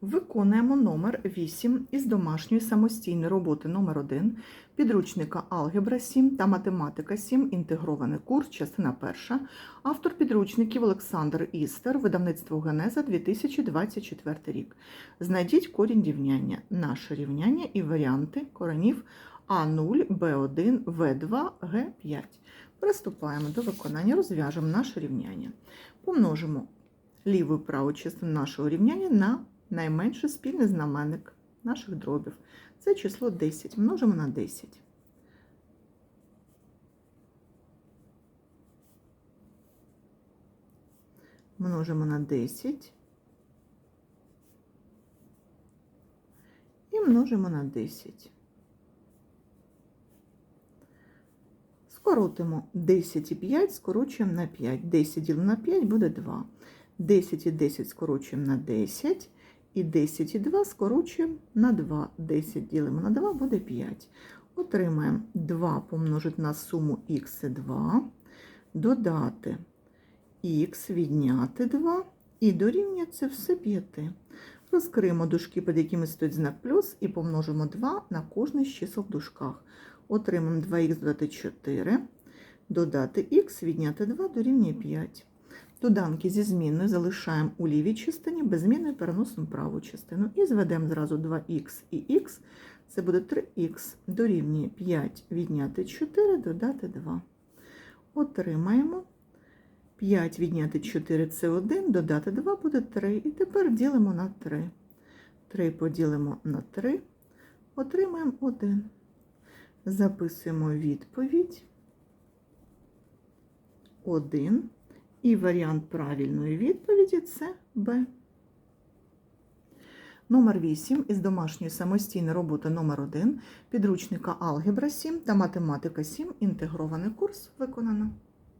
Виконуємо номер 8 із домашньої самостійної роботи номер 1 підручника Алгебра 7 та Математика 7. Інтегрований курс, частина 1. Автор підручників Олександр Істер, видавництво Генеза 2024 рік. Знайдіть корінь рівняння, наше рівняння і варіанти коренів А0, Б1, В2, Г5. Приступаємо до виконання, розв'яжемо наше рівняння. Помножимо ліву і праву частину нашого рівняння на найменший спільний знаменник наших дробів. Це число 10. Множимо на 10. Множимо на 10. І множимо на 10. Скоротимо 10 і 5, скорочуємо на 5. 10 ділимо на 5 буде 2. 10 і 10 скорочуємо на 10. І 10 і 2 скорочуємо на 2. 10 ділимо на 2 буде 5. Отримаємо 2 помножити на суму х і 2, додати х, відняти 2 і дорівнює це все 5. Розкриємо дужки, під якими стоїть знак плюс, і помножимо 2 на кожне з чисел в дужках. Отримаємо 2х додати 4, додати х, відняти 2 дорівнює 5. Доданки зі змінною залишаємо у лівій частині, без зміни переносимо праву частину. І зведемо зразу 2х і х. Це буде 3х дорівнює 5 відняти 4, додати 2. Отримаємо 5 відняти 4 це 1, додати 2 буде 3. І тепер ділимо на 3. 3 поділимо на 3, отримаємо 1. Записуємо відповідь 1. І варіант правильної відповіді це Б. Номер 8 із домашньої самостійної роботи номер 1 підручника Алгебра 7 та Математика 7. Інтегрований курс виконано.